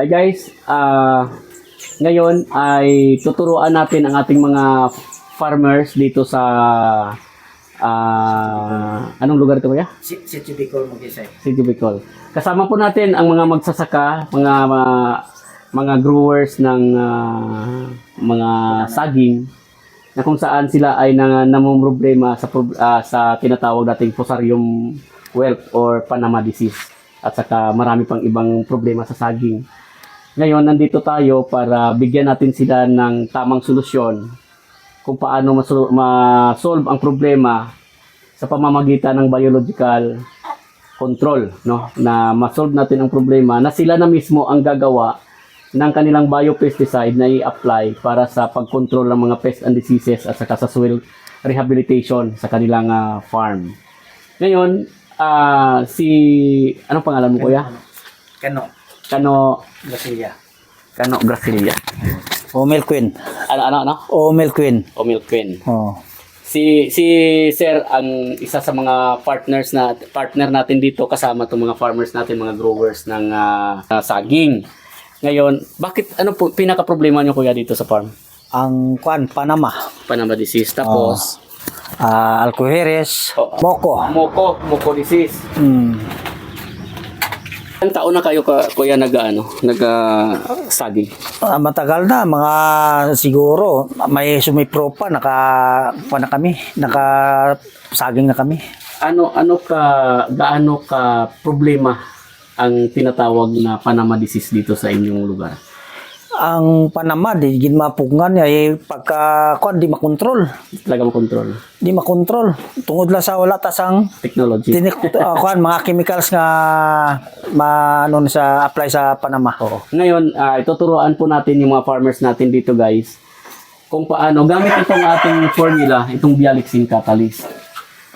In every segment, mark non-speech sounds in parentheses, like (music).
Hi guys, ah ngayon ay tuturuan natin ang ating mga farmers dito sa ah anong lugar ito kuya? Si, si Chibicol mag-isay. City Bicol. Kasama po natin ang mga magsasaka, mga mga, mga growers ng ah, mga saging na kung saan sila ay nang namumroblema sa ah, sa tinatawag nating fusarium wilt or Panama disease at saka marami pang ibang problema sa saging. Ngayon, nandito tayo para bigyan natin sila ng tamang solusyon kung paano maso- ma-solve ang problema sa pamamagitan ng biological control, no? Na ma-solve natin ang problema na sila na mismo ang gagawa ng kanilang biopesticide na i-apply para sa pag-control ng mga pests and diseases at saka sa soil rehabilitation sa kanilang ah, farm. Ngayon, ah, si anong pangalan mo kuya? Kano, Kano Basilia. Kano Gracilia. Omel Queen. Ano ano ano? Omel Queen. O Milk Queen. Oh. Si si Sir ang isa sa mga partners na partner natin dito kasama tong mga farmers natin, mga growers ng ah, saging. Ngayon, bakit ano po pinaka problema niyo kuya dito sa farm? Ang kwan Panama. Panama disease tapos Ah, Alcoheres. Oh. Moko. moko, moko disease. Hmm. Ilang taon na kayo ka, kuya nag ano, nag ah, saging? Ah, matagal na mga siguro may sumipro pa naka pa na kami naka saging na kami Ano ano ka gaano ka problema ang tinatawag na Panama disease dito sa inyong lugar? Ang Panama di gid mapungan ay pagka kwan di makontrol Talaga makontrol. di makontrol tungod lang sa wala tasang Technology. tinik (laughs) uh, kwan mga chemicals nga ma ano sa apply sa Panama Oo. Ngayon, ah, ituturuan po natin yung mga farmers natin dito guys kung paano gamit itong ating formula, itong Bialixin Catalyst.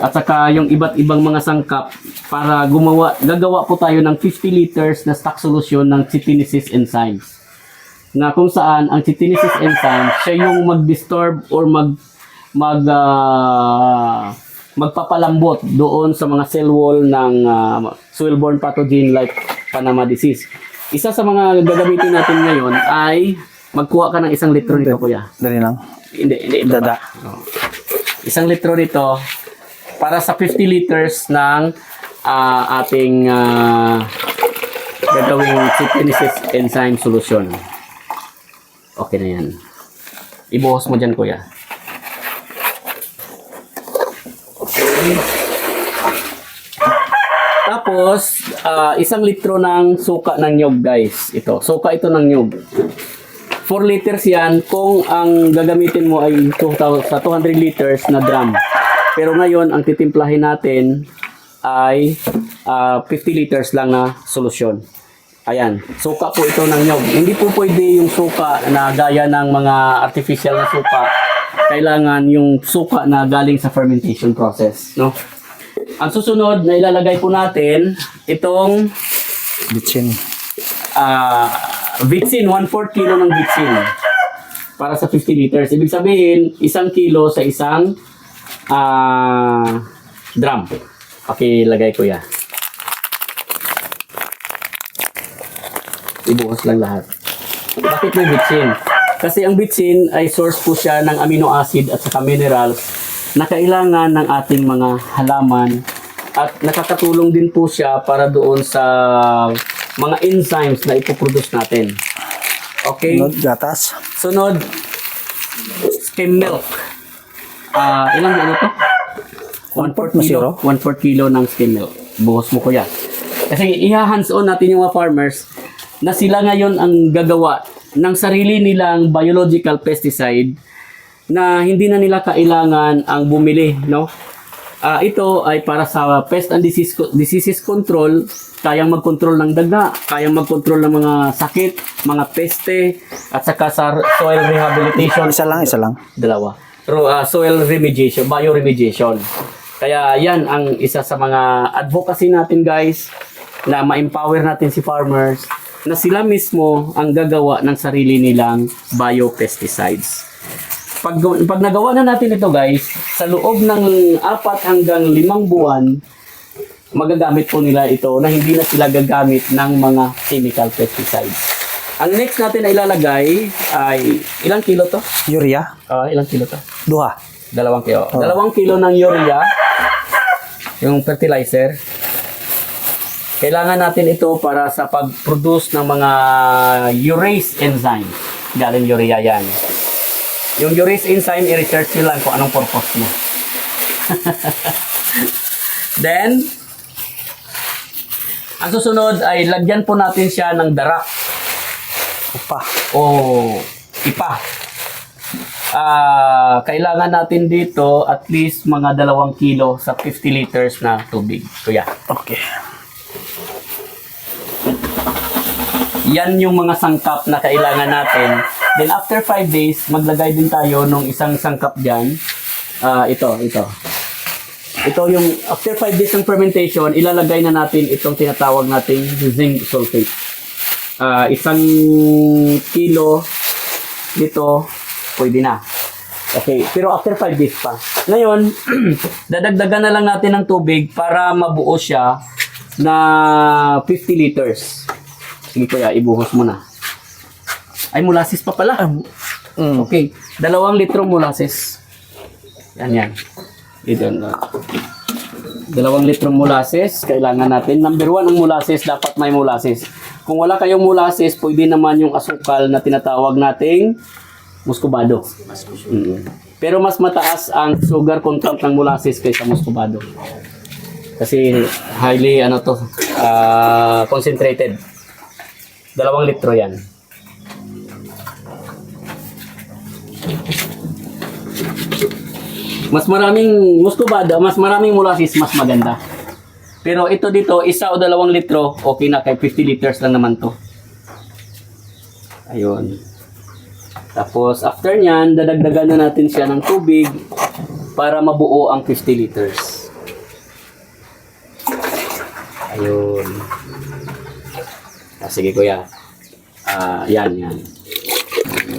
At saka yung iba't ibang mga sangkap para gumawa, gagawa po tayo ng 50 liters na stock solution ng chitinisis enzymes. Na kung saan ang chitinisis enzyme, siya yung mag-disturb or mag mag ah, magpapalambot doon sa mga cell wall ng ah, soil-borne pathogen like Panama disease. Isa sa mga gagamitin natin ngayon ay magkuha ka ng isang litro nito, kuya. dali lang Hindi, hindi. ito dada. Oo. Isang litro nito para sa 50 liters ng ah, ating ah, gagawing chitinisis enzyme solution. Okay na yan. Ibuhos mo dyan, kuya. Tapos, ah, isang litro ng suka ng nyog, guys. Ito. Suka ito ng nyog. 4 liters yan kung ang gagamitin mo ay 2,000 sa 200 liters na drum. Pero ngayon, ang titimplahin natin ay ah, 50 liters lang na solusyon. Ayan, suka po ito ng nyog. Hindi po pwede yung suka na gaya ng mga artificial na suka. Kailangan yung suka na galing sa fermentation process, no? Ang susunod na ilalagay po natin itong bitsin ah Vitsin, 1/4 kilo ng Vitsin para sa 50 liters. Ibig sabihin, isang kilo sa isang ah drum. Pakilagay ko yan. Ibuhos lang lahat. Bakit may Vitsin? Kasi ang Vitsin ay source po siya ng amino acid at saka minerals na kailangan ng ating mga halaman at nakakatulong din po siya para doon sa mga enzymes na ipoproduce natin. Okay? Sunod, gatas Sunod, skim milk. Ah, ilang ano to? 1/4 kilo. 1/4 kilo ng skim milk. Buhos mo kuya. Kasi i-hands on natin yung mga farmers na sila ngayon ang gagawa ng sarili nilang biological pesticide na hindi na nila kailangan ang bumili, no? Ah, ito ay para sa pest and disease diseases control, kayang mag-control ng daga, kayang mag-control ng mga sakit, mga peste, at saka sa soil rehabilitation. isa lang isa lang Dalawa. Ah, soil remediation, bioremediation. Kaya yan ang isa sa mga advocacy natin guys na ma-empower natin si farmers na sila mismo ang gagawa ng sarili nilang biopesticides. Pag, pag nagawa na natin ito guys, sa loob ng apat hanggang limang buwan, magagamit po nila ito na hindi na sila gagamit ng mga chemical pesticides. Ang next natin na ilalagay ay ilang kilo to? Urea. Ah, ilang kilo to? Duha. Dalawang kilo. Dalawang kilo ng urea, yung fertilizer. Kailangan natin ito para sa pag-produce ng mga urease enzyme. Galing urea yan. Yung urease enzyme, i-research nyo lang kung anong purpose niya. (laughs) Then, ang susunod ay lagyan po natin siya ng darak Upa. o ipa. Ah, kailangan natin dito at least mga dalawang kilo sa 50 liters na tubig. Kuya. Okay. Yan yung mga sangkap na kailangan natin. Then after 5 days, maglagay din tayo ng isang sangkap dyan. Ah, ito, ito. Ito yung after 5 days ng fermentation, ilalagay na natin itong tinatawag nating zinc sulfate. Ah, isang kilo dito, pwede na. Okay, pero after 5 days pa. Ngayon, (clears throat) dadagdagan na lang natin ng tubig para mabuo siya na 50 liters. Sige kuya, ibuhos mo na. Ay, molasses pa pala. Mm. Okay, dalawang litro molasses. Yan, yan. Dito na. Dalawang litro molasses, kailangan natin. Number one, ang molasses, dapat may molasses. Kung wala kayong molasses, pwede naman yung asukal na tinatawag nating muscovado. Mm. Pero mas mataas ang sugar content ng molasses kaysa muscovado. Kasi highly ano to, ah, concentrated. Dalawang litro yan. Mas maraming muscovado, mas maraming molasses, mas maganda. Pero ito dito, isa o dalawang litro, okay na kay 50 liters lang naman to. Ayun. Tapos after nyan, dadagdagan na natin siya ng tubig para mabuo ang 50 liters. Ayun. Ah, sige kuya. Ah, yan, yan.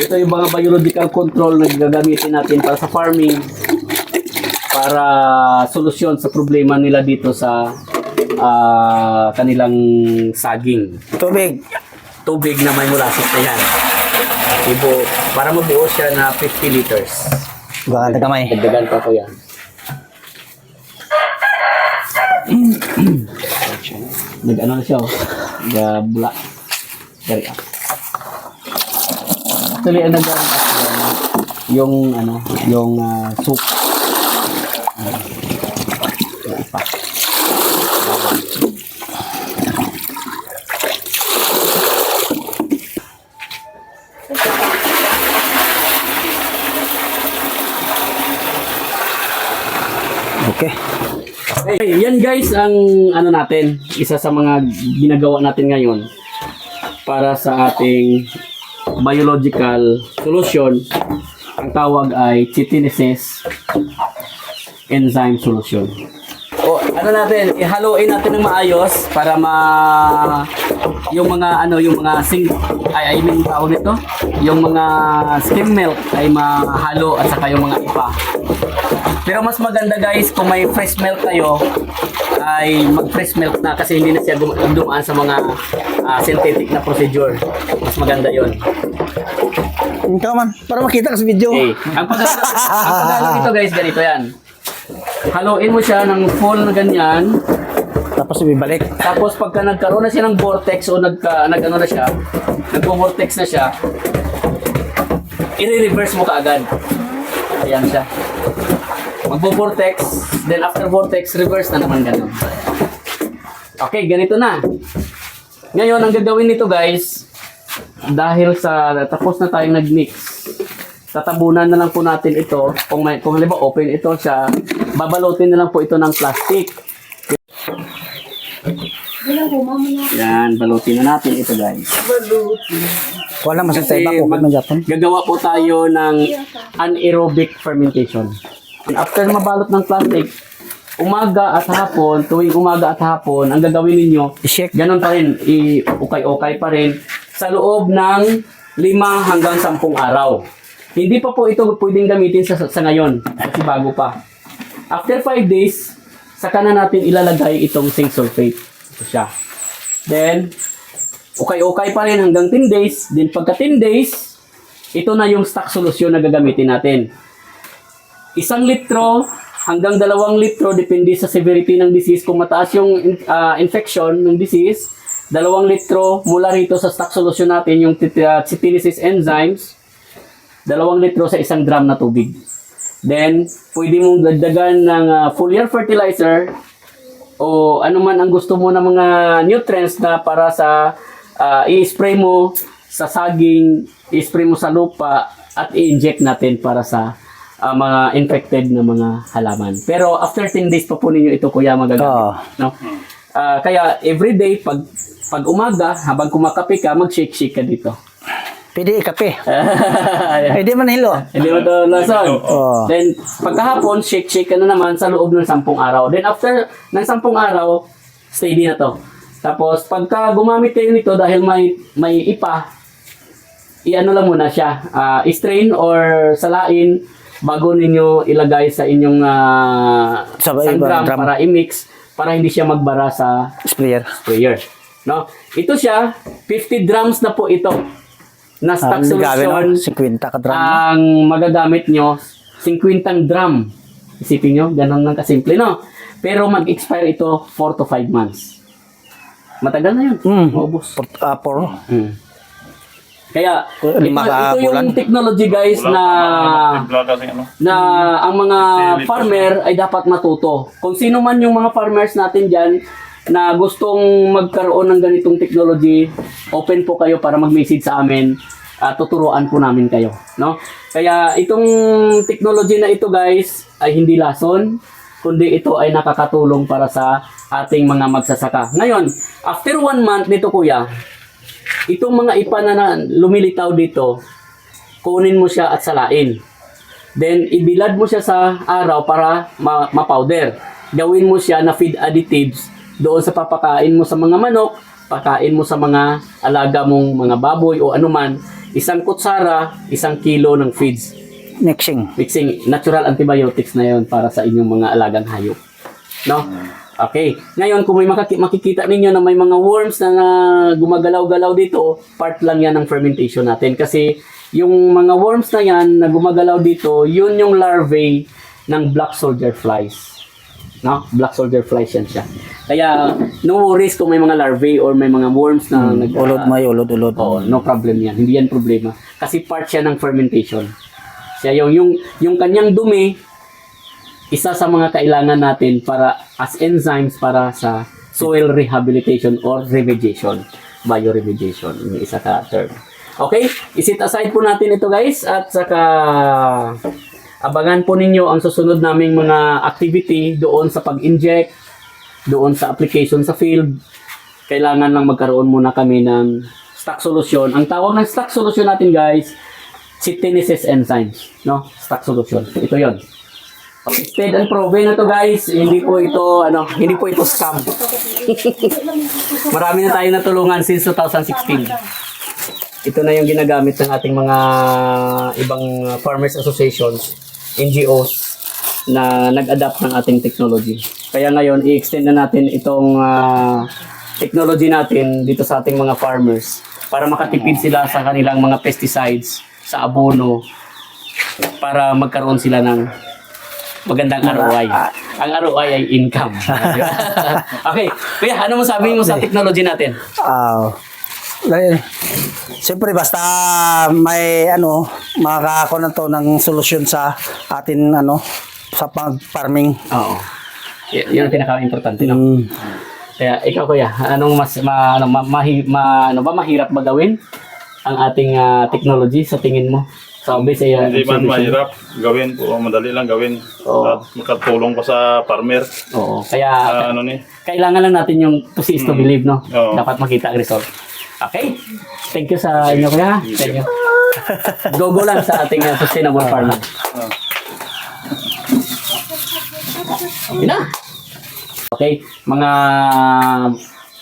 Ito yung mga biological control na gagamitin natin para sa farming para solusyon sa problema nila dito sa ah, kanilang saging. Tubig. Tubig na may molasses na yan. Ibo, para mabuo siya na 50 liters. Ganda kamay. Dagdagan pa ko yan. (clears throat) Nag-ano na siya oh. Nag-bula. Dari up. Actually, ang nag yung ano, yung ah, soup. Ah, yung ipa. Okay. Okay, yan guys ang ano natin, isa sa mga ginagawa natin ngayon para sa ating biological solution. Ang tawag ay chitinises enzyme solution. O ano natin, ihaluin natin ng maayos para ma yung mga ano yung mga sing ay I mean tawag nito, yung mga skim milk ay mahalo at saka yung mga ipa. Pero mas maganda guys kung may fresh milk kayo ay mag fresh milk na kasi hindi na siya dum- dumaan sa mga ah, synthetic na procedure. Mas maganda yon. Ikaw man. Para makita ka sa video. Okay. Ang paghahalong, ang guys, ganito yan. Haluin mo siya ng full na ganyan. Tapos ibibalik. Tapos pagka nagkaroon na siya ng vortex o nagka, nag-ano na siya, nagpo-vortex na siya, i-reverse mo kaagad. Ayan siya. Magpo-vortex, then after vortex, reverse na naman ganun. Okay, ganito na. Ngayon, ang gagawin nito guys, dahil sa tapos na tayong nag-mix, tatabunan na lang po natin ito. Kung, may, kung halimbawa open ito siya, babalutin na lang po ito ng plastic. Yan, balutin na natin ito guys. Wala masang sa iba ko. mag- Mag Japan. Gagawa po tayo ng anaerobic fermentation. And after mabalot ng plastic, umaga at hapon, tuwing umaga at hapon, ang gagawin ninyo, I-shake. ganun pa rin, i-ukay-ukay pa rin, sa loob ng lima hanggang sampung araw. Hindi pa po ito pwedeng gamitin sa, sa ngayon, kasi bago pa. After 5 days, saka na natin ilalagay itong zinc sulfate. Ito siya. Then, okay-okay pa rin hanggang 10 days. Then pagka 10 days, ito na yung stock solution na gagamitin natin. Isang litro hanggang dalawang litro depende sa severity ng disease. Kung mataas yung ah, infection ng disease, dalawang litro mula rito sa stock solution natin yung uh, citilysis enzymes, dalawang litro sa isang gram na tubig. Then, pwede mong dagdagan ng ah, foliar fertilizer o ano man ang gusto mo ng mga nutrients na para sa ah, i-spray mo sa saging, i-spray mo sa lupa at i-inject natin para sa ah, mga infected na mga halaman. Pero after 10 days pa po ninyo ito kuya magagamit. Oo. No? Ah, kaya everyday pag pag umaga habang kumakape ka, mag-shake-shake ka dito. Pwede ikape. (laughs) Pwede man hilo. Hindi mo to lason. Oo. Then, pagkahapon, shake-shake ka na naman sa loob ng sampung araw. Then, after ng sampung araw, steady na to. Tapos, pagka gumamit kayo nito dahil may, may ipa, i-ano lang muna siya. ah, i-strain or salain bago ninyo ilagay sa inyong uh, Sa ibang gram drum. para i-mix para hindi siya magbara sa Sprayer. sprayer. No? Ito siya, 50 drums na po ito na stock Ang gabi no? solution 50 ka drum. ang magagamit nyo, 50 drum. Isipin nyo, ganun lang kasimple, no? Pero mag-expire ito 4 to 5 months. Matagal na yun. Mm. Maubos. Por, ah, por. Mm. Kaya, ito, ito yung bulan. technology guys na na ang mga farmer ay dapat matuto. Kung sino man yung mga farmers natin dyan na gustong magkaroon ng ganitong technology, open po kayo para mag-message sa amin. at tuturuan po namin kayo, no? Kaya itong technology na ito, guys, ay hindi lason, kundi ito ay nakakatulong para sa ating mga magsasaka. Ngayon, after one month nito, kuya, itong mga ipa na lumilitaw dito, kunin mo siya at salain. Then, ibilad mo siya sa araw para ma- ma-powder. Gawin mo siya na feed additives doon sa papakain mo sa mga manok, pakain mo sa mga alaga mong mga baboy o anuman. Isang kutsara, isang kilo ng feeds. Mixing. Mixing natural antibiotics na yon para sa inyong mga alagang hayop. No? Okay. Ngayon, kung may makaki- makikita ninyo na may mga worms na, na gumagalaw-galaw dito, part lang yan ng fermentation natin. Kasi yung mga worms na yan na gumagalaw dito, yun yung larvae ng black soldier flies. No? Black soldier flies yan siya. Kaya, no worries kung may mga larvae or may mga worms na nag- Ulod may ulod ulod. Oo, no problem yan. Hindi yan problema. Kasi part siya ng fermentation. Siya yung, yung, yung kanyang dumi, isa sa mga kailangan natin para as enzymes para sa soil rehabilitation or remediation. Bioremediation. Yung isa ka term. Okay? Isit aside po natin ito guys at saka abangan po ninyo ang susunod naming mga activity doon sa pag-inject, doon sa application sa field, kailangan lang magkaroon muna kami ng stock solution. Ang tawag ng stock solution natin guys, Citinesis enzymes, no? Stock solution. Ito 'yon. Tested and proven na to guys. Hindi po ito ano, hindi po ito scam. Marami na tayo natulungan since 2016. Ito na yung ginagamit ng ating mga ibang farmers associations, NGOs na nag-adapt ng ating technology. Kaya ngayon, i-extend na natin itong ah, technology natin dito sa ating mga farmers para makatipid sila sa kanilang mga pesticides, sa abono, para magkaroon sila ng magandang ROI. Ang ROI ay income. (laughs) okay. Kuya, ano mo sabi mo sa technology natin? Uh, Siyempre basta may ano makakakuha na to ng solusyon sa atin ano sa pag-farming. Oo. Y- yun ang pinaka-importante, no? Mm. Kaya ikaw kuya, anong mas ma, ano, ma, mahi- ma- ano ba mahirap ba gawin ang ating ah, technology sa tingin mo? Sa obvious ay ah, Hindi man solution. mahirap gawin po, madali lang gawin. Oo. At makatulong pa sa farmer. Oo. Kaya Ah, ano ni? kailangan lang natin yung to see is to believe, no? Oo. Dapat makita ang result. Okay? Thank you sa inyo kuya. Thank you. Go-go lang sa ating ah, sustainable farming. Yun na. Okay, mga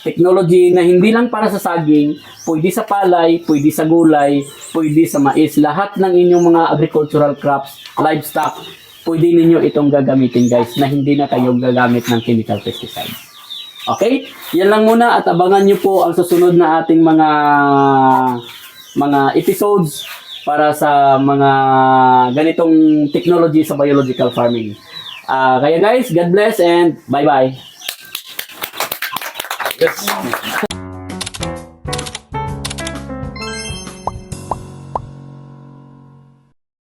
technology na hindi lang para sa saging, pwede sa palay, pwede sa gulay, pwede sa mais, lahat ng inyong mga agricultural crops, livestock, pwede ninyo itong gagamitin guys na hindi na kayo gagamit ng chemical pesticides. Okay? Yan lang muna at abangan nyo po ang susunod na ating mga mga episodes para sa mga ganitong technology sa biological farming. Ah, kaya guys, God bless and bye-bye. Yes.